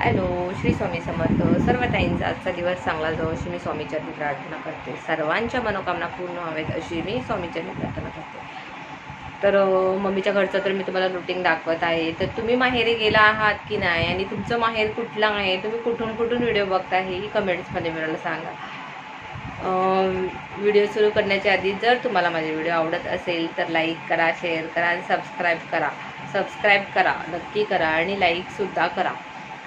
Hello Shri Swami Samarth. सर्व टाईमचा आजचा दिवस चांगला जाऊ अशी मी स्वामीच्या प्रार्थना करते. सर्वांच्या मनोकामना पूर्ण व्हाव्यात अशी मी स्वामीच्या प्रार्थना करते. तर मम्मीच्या घरचं तर मी तुम्हाला रुटीन दाखवत आहे. तर तुम्ही माहेरी गेला आहात की नाही? आणि तुमचं माहेर कुठलं आहे? तुम्ही कुठून कुठून व्हिडिओ बघता हे कमेंट्समध्ये मला सांगा. व्हिडिओ सुरू करण्याच्या आधी जर तुम्हाला माझे व्हिडिओ आवडत असेल तर लाईक करा शेअर करा आणि सबस्क्राईब करा. सबस्क्राईब करा नक्की करा आणि लाईकसुद्धा करा.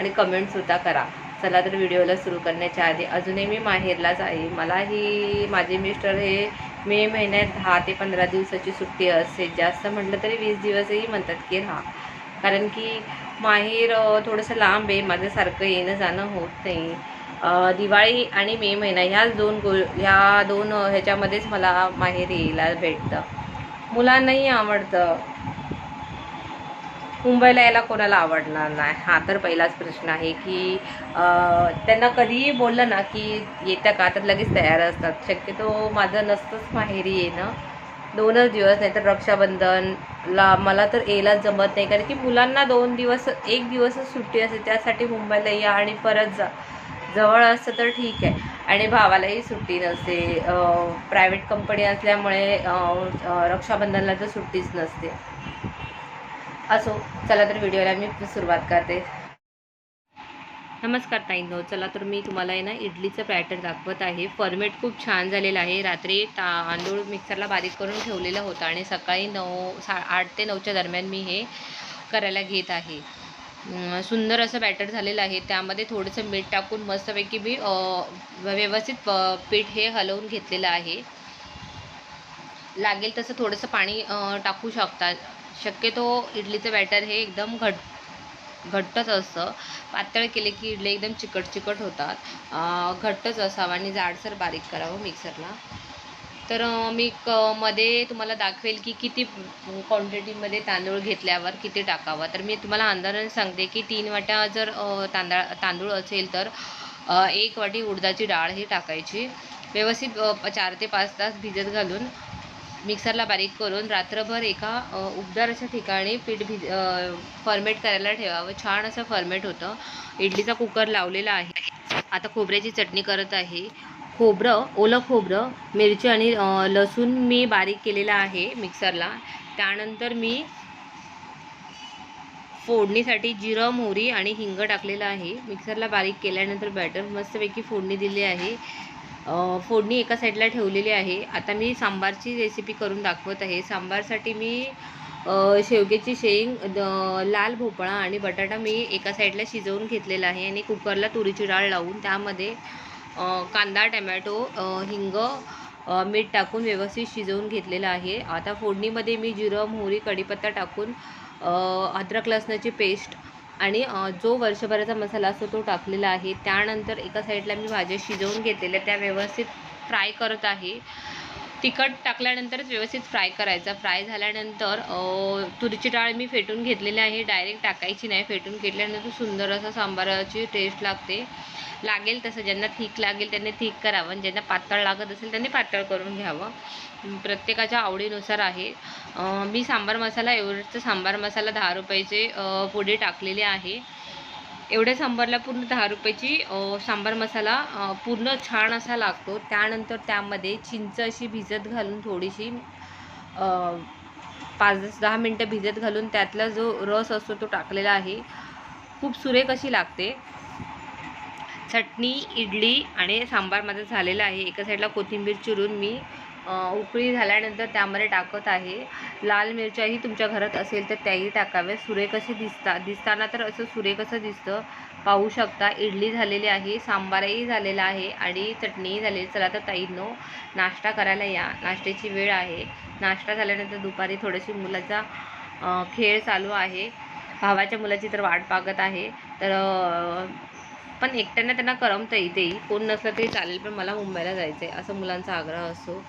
आणि कमेंटसुद्धा करा. चला तर व्हिडिओला सुरू करण्याच्या आधी अजूनही मी माहेरलाच आहे. मलाही माझे मिस्टर हे मे महिन्यात दहा ते पंधरा दिवसाची सुट्टी असते. जास्त म्हटलं तरी वीस दिवसही म्हणतात की राहा. कारण की माहेर थोडंसं लांब आहे. माझ्यासारखं येणं जाणं होत नाही. दिवाळी आणि मे महिना ह्याच दोन गो ह्या दोन ह्याच्यामध्येच मला माहेर यायला भेटतं. मुलांनाही आवडतं. मुंबईला यायला कोणाला आवडणार नाही. हा तर पहिलाच प्रश्न आहे की त्यांना कधीही बोललं ना की येत्या का तर लगेच तयार असतात. शक्यतो माझं नसतंच माहेरी येणं. दोनच दिवस नाही तर रक्षाबंधनला मला तर यायलाच जमत नाही. कारण की मुलांना दोन दिवस एक दिवसच सुट्टी असते त्यासाठी मुंबईला या आणि परत जा. जवळ असतं तर ठीक आहे. आणि भावालाही सुट्टी नसते. प्रायव्हेट कंपनी असल्यामुळे रक्षाबंधनला तर सुट्टीच नसते. असो चला तर व्हिडिओला मी सुरुवात करते. नमस्कार ताईंनो चला तर मी तुम्हाला आहे ना इडलीचं पॅटर्न दाखवत आहे. फॉर्मेट खूप छान झालेलं आहे. रात्री तांदूळ मिक्सरला बारीक करून ठेवलेला होता आणि सकाळी नऊ सा आठ ते नऊच्या दरम्यान मी हे करायला घेत आहे. सुंदर असं बॅटर झालेलं आहे. त्यामध्ये थोडंसं मीठ टाकून मस्तपैकी मी व्यवस्थित प- पीठ हे हलवून घेतलेलं आहे. लागेल तसं थोडंसं पाणी टाकू शकता. शक्यतो इडलीचं बॅटर हे एकदम घट घट्टच असतं. पातळ केले की इडले एकदम चिकट चिकट होतात. घट्टच असावं आणि जाडसर बारीक करावं मिक्सरला तर मी क मध्ये तुम्हाला दाखवेल की किती क्वांटिटीमध्ये तांदूळ घेतल्यावर किती टाकावं. तर मी तुम्हाला अंदाजाने सांगते की तीन वाट्या जर तांदळा तांदूळ असेल तर एक वाटी उडदाची डाळ ही टाकायची. व्यवस्थित चार ते पाच तास भिजत घालून मिक्सरला बारीक करून रात्रभर एका उबदार अशा ठिकाणी पीठ भिज फॉर्मेट करायला ठेवावं. छान असं फॉर्मेट होतं. इडलीचा कुकर लावलेला आहे. आता खोबऱ्याची चटणी करत आहे. खोबरं ओलं खोबरं मिरची आणि लसूण मी बारीक केलेला आहे मिक्सरला. त्यानंतर मी फोडणीसाठी जिरं मोहरी आणि हिंग टाकलेलं आहे. मिक्सरला बारीक केल्यानंतर बॅटर मस्तपैकी फोडणी दिली आहे. फोडणी एका साईडला ठेवलेली आहे. आता मी सांबारची रेसिपी करून दाखवत आहे. सांबारसाठी मी शेवग्याची शेंग द- लाल भोपळा आणि बटाटा मी एका साईडला शिजवून घेतलेला आहे आणि कुकरला तुरीची डाळ लावून त्यामध्ये कांदा टमॅटो हिंग मीठ टाकून व्यवस्थित शिजवून घेतलेलं आहे. आता फोडणीमध्ये मी जिरं मोहरी कढीपत्ता टाकून अद्रक लसणाची पेस्ट आणि जो वर्षभराचा मसाला असतो तो टाकलेला आहे. त्यानंतर एका साईडला मी भाज्या शिजवून घेतलेल्या त्या व्यवस्थित फ्राय करत आहे. तिखट टाकल्यानंतरच व्यवस्थित फ्राय करायचा. फ्राय झाल्यानंतर तुरीची डाळ मी फेटून घेतलेली आहे. डायरेक्ट टाकायची नाही. फेटून घेतल्यानंतर सुंदर असं सांबाराची टेस्ट लागते. लागेल तसं. ज्यांना थिक लागेल त्यांनी थिक करावं. आणि ज्यांना पातळ लागत असेल त्यांनी पातळ करून घ्यावं. प्रत्येकाच्या आवडीनुसार आहे. मी सांबार मसाला एव्हरेस्टचा सांबार मसाला दहा रुपयाचे पुढे टाकलेले आहे. एवढ्या सांबारला पूर्ण दहा रुपयाची सांबार मसाला पूर्ण छान असा लागतो. त्यानंतर त्यामध्ये चिंच अशी भिजत घालून थोडीशी पाच दहा मिनटं भिजत घालून त्यातला जो रस असतो तो टाकलेला आहे. खूप सुरेख अशी लागते. चटणी इडली आणि सांबार माझं झालेला आहे. एका साईडला कोथिंबीर चिरून मी उकळी झाल्यानंतर त्यामध्ये टाकत आहे. लाल मिरच्याही तुमच्या घरात असेल तर त्याही टाकाव्या सुरे कसे दिसतात दिसताना तर असं सुरे कसं दिसतं? पाहू शकता इडली झालेली आहे सांबारही झालेला आहे आणि चटणीही झालेली. चला तर ताईंनो नाश्ता करायला या. नाश्त्याची वेळ आहे. नाश्ता झाल्यानंतर दुपारी थोडीशी मुलाचा खेळ चालू आहे. भावाच्या मुलाची तर वाट पागत आहे. तर पण एकट्यानं त्यांना करमतं इथेही कोण नसलं तरी चालेल पण मला मुंबईला जायचं आहे असं मुलांचा आग्रह असतो.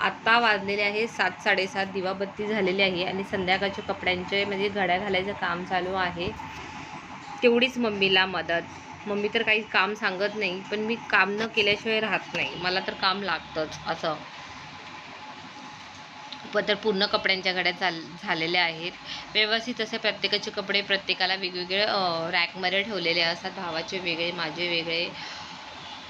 आत्ता वाजलेले आहे सात साडेसात दिवाबत्ती झालेली आहे आणि संध्याकाळच्या कपड्यांचे म्हणजे घड्या घालायचं काम चालू आहे. तेवढीच मम्मीला मदत. मम्मी तर काही काम सांगत नाही पण मी काम न केल्याशिवाय राहत नाही. मला तर काम लागतंच असं. तर पूर्ण कपड्यांच्या घड्या चाल झालेल्या आहेत. व्यवस्थित असे प्रत्येकाचे कपडे प्रत्येकाला वेगवेगळे रॅकमध्ये ठेवलेले असतात. भावाचे वेगळे माझे वेगळे.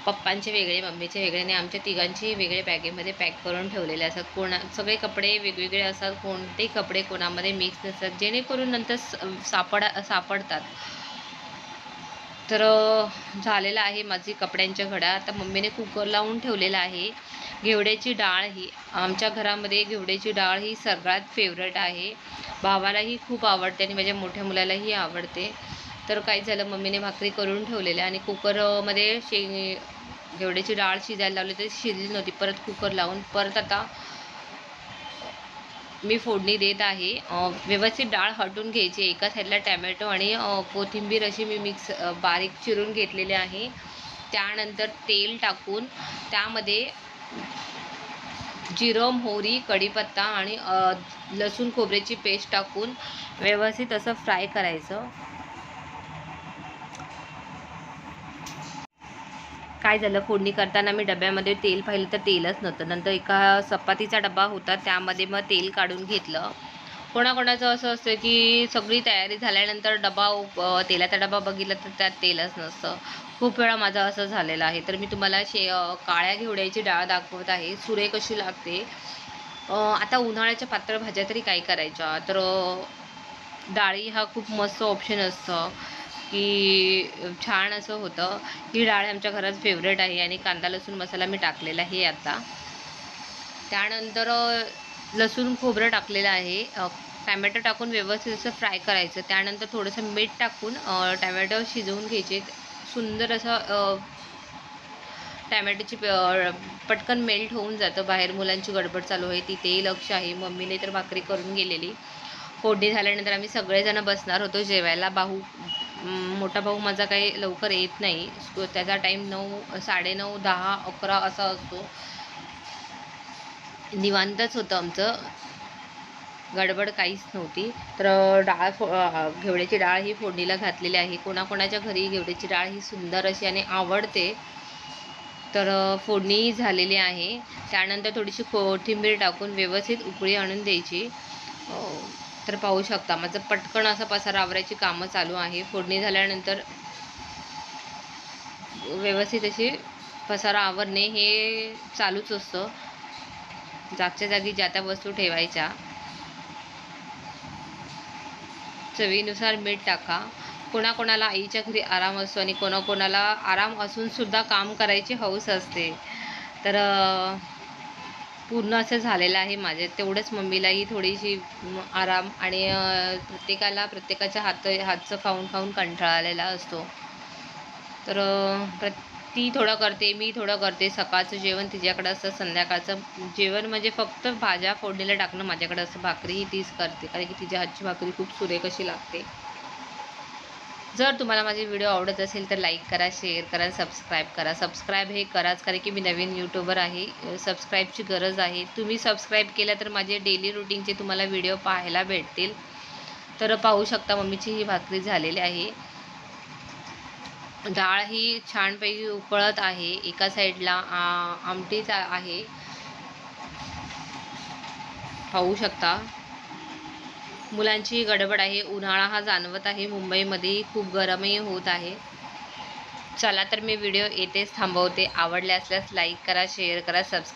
पप्पांचे वेगळे मम्मीचे वेगळे आणि आमच्या तिघांची वेगळे बॅगेमध्ये पॅक करून ठेवलेले असतात. कोणा सगळे कपडे वेगवेगळे असतात. कोणतेही कपडे कोणामध्ये मिक्स नसतात. जेणेकरून नंतर स- सापडा सापडतात. तर झालेलं आहे माझी कपड्यांच्या घड्या आता मम्मीने कुकर लावून ठेवलेला आहे. घेवड्याची डाळ ही आमच्या घरामध्ये घेवड्याची डाळ ही सगळ्यात फेवरेट आहे. भावालाही खूप आवडते आणि माझ्या मोठ्या मुलालाही आवडते. तर काय झालं मम्मीने भाकरी करून ठेवलेल्या आणि कुकरमध्ये शे जेवढ्याची डाळ शिजायला लावली तरी शिजली नव्हती. परत कुकर लावून परत आता मी फोडणी देत आहे. व्यवस्थित डाळ हटून घ्यायची एका साईडला टॅमॅटो आणि कोथिंबीर अशी मी मिक्स बारीक चिरून घेतलेली आहे. त्यानंतर तेल टाकून त्यामध्ये जिरं मोहरी कढीपत्ता आणि लसूण खोबऱ्याची पेस्ट टाकून व्यवस्थित असं फ्राय करायचं. काय झालं? फोडणी करताना मी डब्यामध्ये तेल पाहिलं तर तेलच नव्हतं. नंतर एका चपातीचा डबा होता त्यामध्ये मग तेल काढून घेतलं. कोणाकोणाचं असं असतं की सगळी तयारी झाल्यानंतर डबा तेलाचा डबा बघितला तर त्यात तेलच नसतं. खूप वेळा माझं असं झालेलं आहे. तर मी तुम्हाला शे काळ्या घेवड्याची डाळ दाखवत आहे. सुरे कशी लागते? आता उन्हाळ्याच्या पातळ भाज्या तरी काय करायच्या? तर डाळी हा खूप मस्त ऑप्शन असतं. की छान असं होतं. ही डाळ आमच्या घरात फेवरेट आहे आणि कांदा लसूण मसाला मी टाकलेला आहे आता. त्यानंतर लसूण खोबरं टाकलेलं आहे. टॅमॅटो टाकून व्यवस्थित असं फ्राय करायचं. त्यानंतर थोडंसं मीठ टाकून टॅमॅटो शिजवून घ्यायचे. सुंदर असं टॅमॅटोची पटकन मेल्ट होऊन जातं. बाहेर मुलांची गडबड चालू आहे. तिथेही लक्ष आहे. मम्मीने तर भाकरी करून गेलेली. फोडणी झाल्यानंतर आम्ही सगळेजण बसणार होतो जेवायला. भाऊ मोठा भाऊ माझा काही लवकर येत नाही. त्याचा टाईम नऊ साडेनऊ दहा अकरा असा असतो. निवांतच होतं आमचं. गडबड काहीच नव्हती. तर डाळ फो घेवड्याची डाळ ही फोडणीला घातलेली आहे. कोणाकोणाच्या घरी घेवड्याची डाळ ही सुंदर अशी आणि आवडते. तर फोडणीही फोडणी झालेली आहे. त्यानंतर थोडीशी कोथिंबीर टाकून व्यवस्थित उकळी आणून द्यायची. तर पाहू शकता. माझं पटकन असं पसारा आवरायची कामं चालू आहे. फोडणी झाल्यानंतर व्यवस्थित अशी पसारा आवरणे हे चालूच असतं. जागच्या जागी ज्या त्या वस्तू ठेवायच्या चवीनुसार मीठ टाका. कोणाकोणाला आईच्या घरी आराम असतो आणि कोणाकोणाला आराम असूनसुद्धा काम करायची हौस असते. तर पूर्ण असं झालेलं आहे माझे. तेवढंच मम्मीलाही थोडीशी आराम आणि प्रत्येकाला प्रत्येकाच्या हात हातचं खाऊन खाऊन कंटाळलेला असतो. तर प्र ती थोडं करते मी थोडं करते. सकाळचं जेवण तिच्याकडं असतं संध्याकाळचं. जेवण म्हणजे फक्त भाज्या फोडणीला टाकणं माझ्याकडे असं भाकरीही तीच करते कारण की तिच्या हातची भाकरी खूप सुरेख अशी लागते. जर तुम्हाला माझे व्हिडिओ आवडत असेल तर लाईक करा शेअर करा सबस्क्राईब करा. सबस्क्राईब हे कराच कारण की मी नवीन यूट्यूबर आहे. सबस्क्राईबची गरज आहे. तुम्ही सबस्क्राईब केलं तर माझे डेली रुटीनचे तुम्हाला व्हिडिओ पाहायला भेटतील. तर पाहू शकता मम्मीची ही भाकरी झालेली आहे. डाळ ही छानपैकी उकळत आहे. एका साईडला आ, आमटीच आहे. पाहू शकता. मुलांची गडबड आहे उन्हाळा हा जाणवत आहे मुंबईमध्ये खूप गरमही होत आहे. चला तर मी व्हिडिओ येथेच थांबवते. आवडले असल्यास लाईक करा शेअर करा सबस्क्राईब